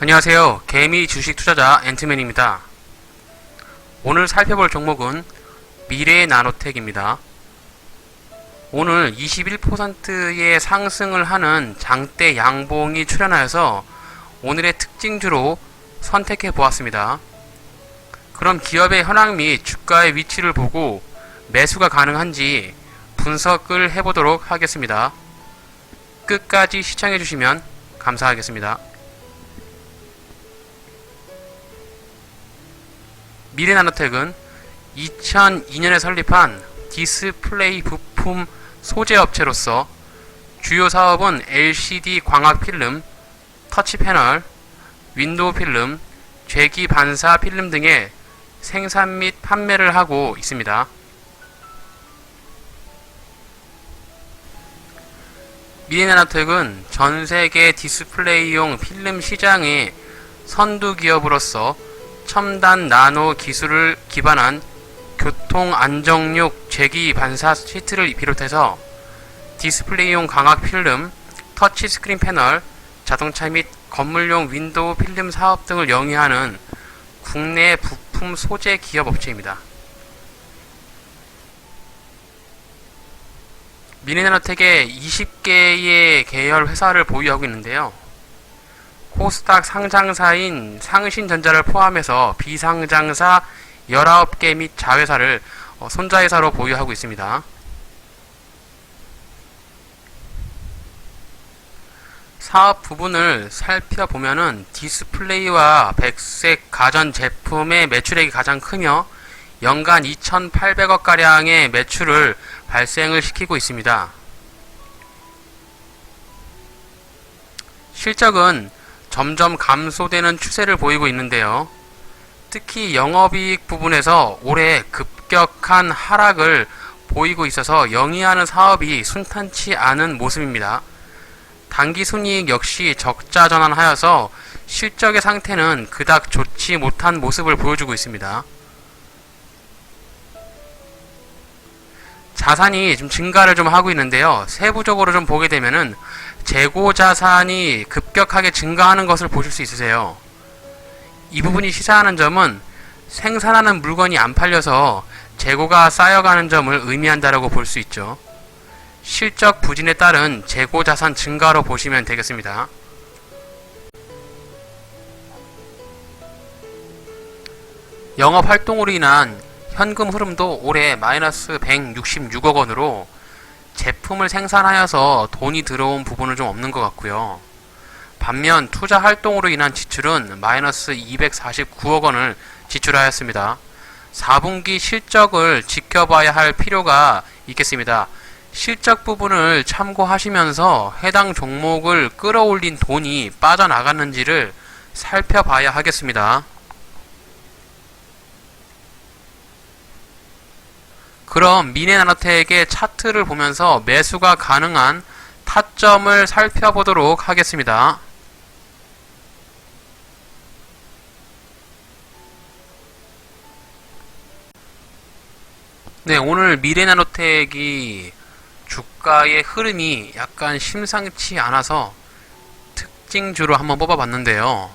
안녕하세요. 개미 주식 투자자 앤트맨입니다. 오늘 살펴볼 종목은 미래 나노텍입니다. 오늘 21%의 상승을 하는 장대 양봉이 출현하여서 오늘의 특징주로 선택해 보았습니다. 그럼 기업의 현황 및 주가의 위치를 보고 매수가 가능한지 분석을 해보도록 하겠습니다. 끝까지 시청해 주시면 감사하겠습니다. 미래나노텍은 2002년에 설립한 디스플레이 부품 소재 업체로서 주요 사업은 LCD 광학 필름, 터치 패널, 윈도우 필름, 죄기 반사 필름 등의 생산 및 판매를 하고 있습니다. 미래나노텍은 전 세계 디스플레이용 필름 시장의 선두 기업으로서 첨단 나노 기술을 기반한 교통 안정육 재기 반사 시트를 비롯해서 디스플레이용 광학 필름, 터치 스크린 패널, 자동차 및 건물용 윈도우 필름 사업 등을 영위하는 국내 부품 소재 기업 업체입니다. 미래나노텍의 20개의 계열 회사를 보유하고 있는데요. 코스닥 상장사인 상신전자를 포함해서 비상장사 19개 및 자회사를 어, 손자회사로 보유하고 있습니다. 사업 부분을 살펴보면은 디스플레이와 백색 가전 제품의 매출액이 가장 크며 연간 2,800억 가량의 매출을 발생을 시키고 있습니다. 실적은 점점 감소되는 추세를 보이고 있는데요. 특히 영업이익 부분에서 올해 급격한 하락을 보이고 있어서 영위하는 사업이 순탄치 않은 모습입니다. 단기 순이익 역시 적자 전환하여서 실적의 상태는 그닥 좋지 못한 모습을 보여주고 있습니다. 자산이 좀 증가를 좀 하고 있는데요. 세부적으로 좀 보게 되면은 재고 자산이 급격하게 증가하는 것을 보실 수 있으세요. 이 부분이 시사하는 점은 생산하는 물건이 안 팔려서 재고가 쌓여가는 점을 의미한다라고 볼 수 있죠. 실적 부진에 따른 재고 자산 증가로 보시면 되겠습니다. 영업 활동으로 인한 현금 흐름도 올해 마이너스 166억 원으로 제품을 생산하여서 돈이 들어온 부분은 좀 없는 것 같고요. 반면 투자 활동으로 인한 지출은 마이너스 249억 원을 지출하였습니다. 4분기 실적을 지켜봐야 할 필요가 있겠습니다. 실적 부분을 참고하시면서 해당 종목을 끌어올린 돈이 빠져나갔는지를 살펴봐야 하겠습니다. 그럼 미네나노텍의 차트를 보면서 매수가 가능한 타점을 살펴보도록 하겠습니다. 네, 오늘 미래나노텍이 주가의 흐름이 약간 심상치 않아서 특징주로 한번 뽑아봤는데요.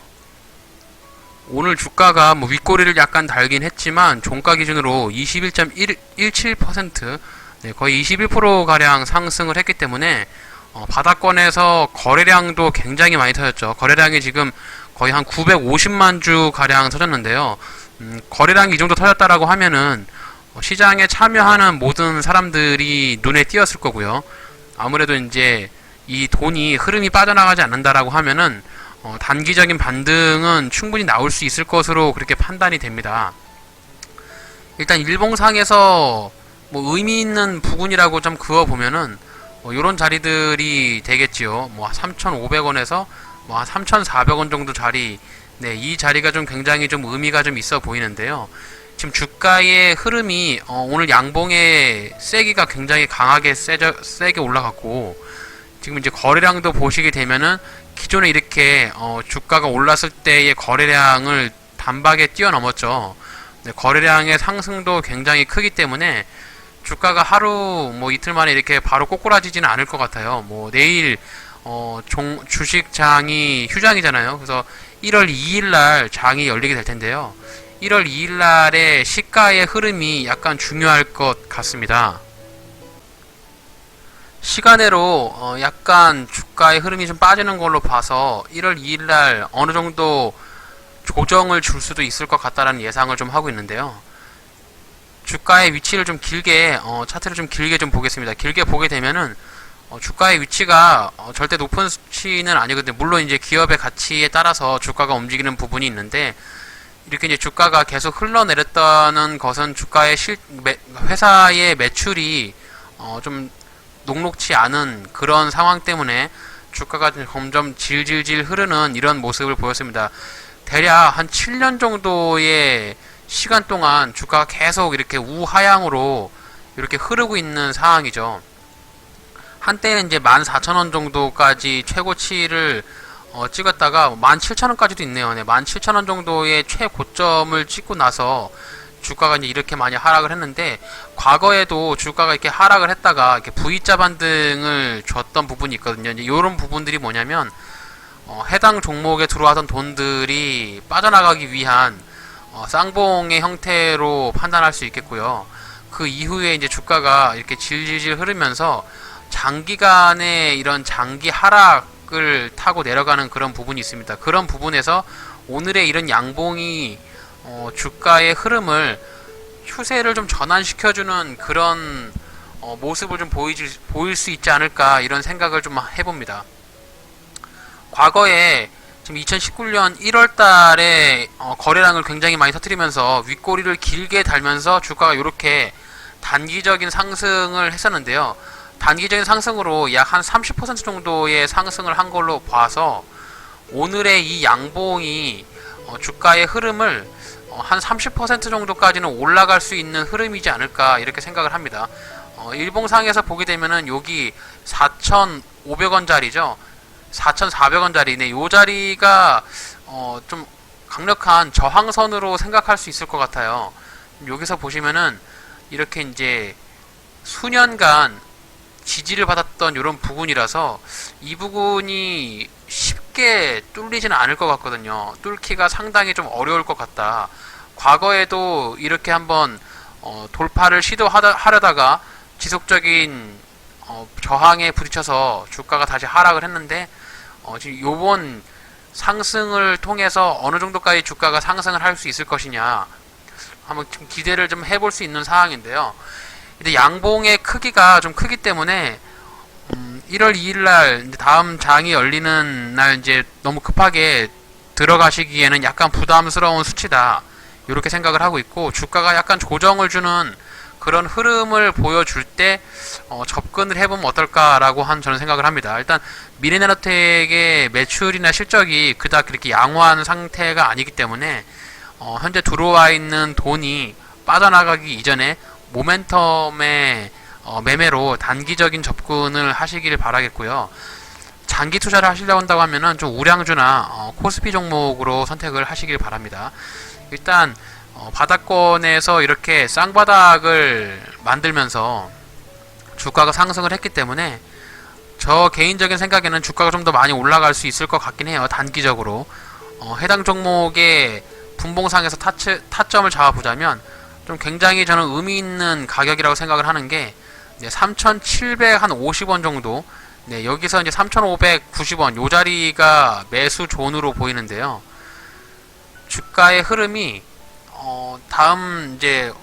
오늘 주가가 뭐 윗꼬리를 약간 달긴 했지만 종가 기준으로 21.17% 네, 거의 21% 가량 상승을 했기 때문에 어, 바닥권에서 거래량도 굉장히 많이 터졌죠. 거래량이 지금 거의 한 950만 주 가량 터졌는데요. 음, 거래량이 이 정도 터졌다라고 하면은 어, 시장에 참여하는 모든 사람들이 눈에 띄었을 거고요. 아무래도 이제 이 돈이 흐름이 빠져나가지 않는다라고 하면은 어, 단기적인 반등은 충분히 나올 수 있을 것으로 그렇게 판단이 됩니다. 일단 일봉상에서 뭐 의미 있는 부분이라고 좀 그어 보면은 뭐 이런 자리들이 되겠지요. 뭐 3,500원에서 뭐 3,400원 정도 자리, 네, 이 자리가 좀 굉장히 좀 의미가 좀 있어 보이는데요. 지금 주가의 흐름이 어, 오늘 양봉의 세기가 굉장히 강하게 세져, 세게 올라갔고 지금 이제 거래량도 보시게 되면은 기존에 이렇게 어, 주가가 올랐을 때의 거래량을 단박에 뛰어넘었죠. 네, 거래량의 상승도 굉장히 크기 때문에 주가가 하루 뭐 이틀 만에 이렇게 바로 꼬꾸라지지는 않을 것 같아요. 뭐 내일 어, 종, 주식장이 휴장이잖아요. 그래서 1월 2일 날 장이 열리게 될 텐데요. 1월 2일 날의 시가의 흐름이 약간 중요할 것 같습니다. 시간으로 어, 약간 주가의 흐름이 좀 빠지는 걸로 봐서 1월 2일 날 어느 정도 조정을 줄 수도 있을 것 같다라는 예상을 좀 하고 있는데요. 주가의 위치를 좀 길게 어, 차트를 좀 길게 좀 보겠습니다. 길게 보게 되면은 어, 주가의 위치가 어, 절대 높은 수치는 아니거든요. 물론 이제 기업의 가치에 따라서 주가가 움직이는 부분이 있는데 이렇게 이제 주가가 계속 흘러내렸다는 것은 주가의 실 매, 회사의 매출이 어, 좀 녹록치 않은 그런 상황 때문에 주가가 좀 점점 질질질 흐르는 이런 모습을 보였습니다. 대략 한 7년 정도의 시간 동안 주가가 계속 이렇게 우하향으로 이렇게 흐르고 있는 상황이죠. 한때는 이제 14,000원 정도까지 최고치를 어, 찍었다가 17,000원까지도 있네요. 네, 17,000원 정도의 최고점을 찍고 나서 주가가 이제 이렇게 많이 하락을 했는데 과거에도 주가가 이렇게 하락을 했다가 이렇게 V자 반등을 줬던 부분이 있거든요. 이제 이런 부분들이 뭐냐면 어, 해당 종목에 들어왔던 돈들이 빠져나가기 위한 어, 쌍봉의 형태로 판단할 수 있겠고요. 그 이후에 이제 주가가 이렇게 질질질 흐르면서 장기간의 이런 장기 하락을 타고 내려가는 그런 부분이 있습니다. 그런 부분에서 오늘의 이런 양봉이 어, 주가의 흐름을 추세를 좀 전환시켜주는 그런 어, 모습을 좀 보이지, 보일 수 있지 않을까 이런 생각을 좀 해봅니다. 과거에 지금 2019년 1월 달에 어, 거래량을 굉장히 많이 터뜨리면서 윗꼬리를 길게 달면서 주가가 이렇게 단기적인 상승을 했었는데요. 단기적인 상승으로 약 한 30% 정도의 상승을 한 걸로 봐서 오늘의 이 양봉이 어, 주가의 흐름을 어, 한 30% 정도까지는 올라갈 수 있는 흐름이지 않을까 이렇게 생각을 합니다. 어, 일봉상에서 보게 되면은 여기 4,500원짜리죠. 4,400원짜리네. 요 자리가 어, 좀 강력한 저항선으로 생각할 수 있을 것 같아요. 여기서 보시면은 이렇게 이제 수년간 지지를 받았던 이런 부분이라서 이 부분이 쉽게 뚫리지는 않을 것 같거든요. 뚫기가 상당히 좀 어려울 것 같다. 과거에도 이렇게 한번 어, 돌파를 시도하려다가 지속적인 어, 저항에 부딪혀서 주가가 다시 하락을 했는데 어, 지금 요번 상승을 통해서 어느 정도까지 주가가 상승을 할 수 있을 것이냐 한번 좀 기대를 좀 해볼 수 있는 상황인데요. 근데 양봉의 크기가 좀 크기 때문에 음, 1월 2일 날 다음 장이 열리는 날 이제 너무 급하게 들어가시기에는 약간 부담스러운 수치다. 이렇게 생각을 하고 있고 주가가 약간 조정을 주는 그런 흐름을 보여줄 때 어, 접근을 해보면 어떨까라고 한 저는 생각을 합니다. 일단 미래나노텍의 매출이나 실적이 그닥 그렇게 양호한 상태가 아니기 때문에 어, 현재 들어와 있는 돈이 빠져나가기 이전에 모멘텀의 어, 매매로 단기적인 접근을 하시길 바라겠고요. 장기 투자를 하시려고 한다고 하면은 좀 우량주나 어, 코스피 종목으로 선택을 하시길 바랍니다. 일단 어, 바닥권에서 이렇게 쌍바닥을 만들면서 주가가 상승을 했기 때문에 저 개인적인 생각에는 주가가 좀 더 많이 올라갈 수 있을 것 같긴 해요. 단기적으로 어, 해당 종목의 분봉상에서 타치, 타점을 잡아보자면 좀 굉장히 저는 의미 있는 가격이라고 생각을 하는 게 네, 3,750원 정도 네, 여기서 이제 3,590원 요 자리가 매수 존으로 보이는데요. 주가의 흐름이 어, 다음 이제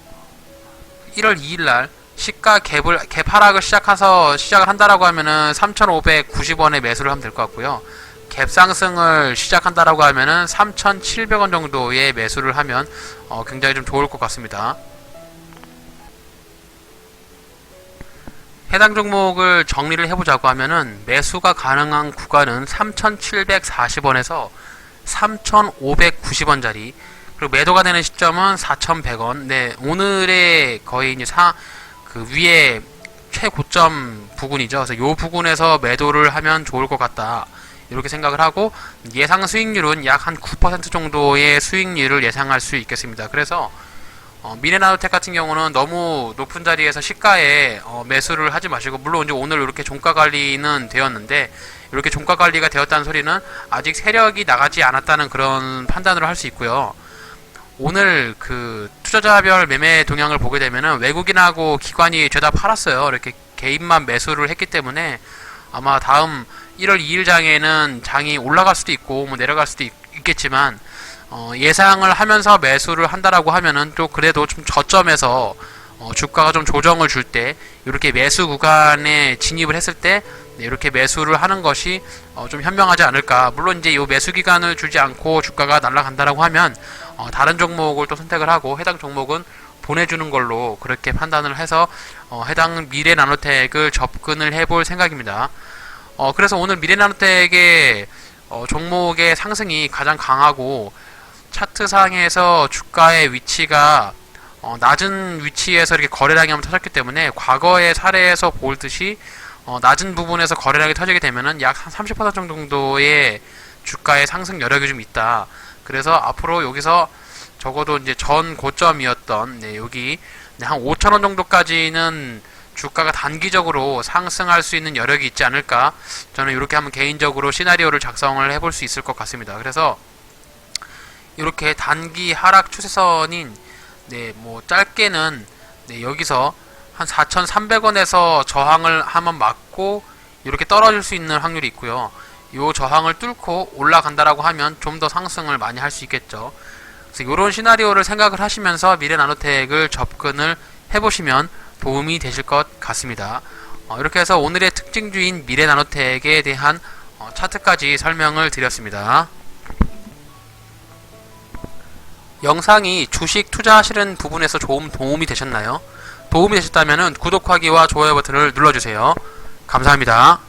1월 2일 날 시가 갭을 갭 하락을 시작해서 시작을 한다라고 하면은 3,590원에 매수를 하면 될 것 같고요. 갭 상승을 시작한다라고 하면은 3,700원 정도의 매수를 하면 어, 굉장히 좀 좋을 것 같습니다. 해당 종목을 정리를 해보자고 하면은 매수가 가능한 구간은 3,740원에서 3,590원짜리 그리고 매도가 되는 시점은 4,100원. 네, 오늘의 거의 이제 사, 그 위에 최고점 부근이죠. 그래서 요 부근에서 매도를 하면 좋을 것 같다. 이렇게 생각을 하고 예상 수익률은 약 한 9% 정도의 수익률을 예상할 수 있겠습니다. 그래서 어, 미래나노텍 같은 경우는 너무 높은 자리에서 시가에 어, 매수를 하지 마시고 물론 이제 오늘 이렇게 종가 관리는 되었는데 이렇게 종가 관리가 되었다는 소리는 아직 세력이 나가지 않았다는 그런 판단으로 할 수 있고요. 오늘 그 투자자별 매매 동향을 보게 되면은 외국인하고 기관이 죄다 팔았어요. 이렇게 개인만 매수를 했기 때문에 아마 다음 1월 2일 장에는 장이 올라갈 수도 있고 뭐 내려갈 수도 있, 겠지만 어, 예상을 하면서 매수를 한다라고 하면은 또 그래도 좀 저점에서 어, 주가가 좀 조정을 줄 때 이렇게 매수 구간에 진입을 했을 때 네, 이렇게 매수를 하는 것이 어, 좀 현명하지 않을까. 물론 이제 이 매수 기간을 주지 않고 주가가 날아간다라고 하면 어, 다른 종목을 또 선택을 하고 해당 종목은 보내주는 걸로 그렇게 판단을 해서 어, 해당 미래 나노텍을 접근을 해볼 생각입니다. 어, 그래서 오늘 미래 나노텍의 어, 종목의 상승이 가장 강하고 차트상에서 주가의 위치가 어, 낮은 위치에서 이렇게 거래량이 한번 터졌기 때문에 과거의 사례에서 볼 듯이 어, 낮은 부분에서 거래량이 터지게 되면은 약 한 30% 정도의 주가의 상승 여력이 좀 있다. 그래서 앞으로 여기서 적어도 이제 전 고점이었던 네, 여기 네, 한 5천 원 정도까지는 주가가 단기적으로 상승할 수 있는 여력이 있지 않을까 저는 이렇게 한번 개인적으로 시나리오를 작성을 해볼 수 있을 것 같습니다. 그래서 이렇게 단기 하락 추세선인 네, 뭐 짧게는 네, 여기서 한 4,300원에서 저항을 한번 맞고 이렇게 떨어질 수 있는 확률이 있고요. 요 저항을 뚫고 올라간다라고 하면 좀 더 상승을 많이 할 수 있겠죠. 그래서 이런 시나리오를 생각을 하시면서 미래 나노텍을 접근을 해보시면 도움이 되실 것 같습니다. 어, 이렇게 해서 오늘의 특징주인 미래 나노텍에 대한 어, 차트까지 설명을 드렸습니다. 영상이 주식 투자하시는 부분에서 좀 도움이 되셨나요? 도움이 되셨다면 구독하기와 좋아요 버튼을 눌러주세요. 감사합니다.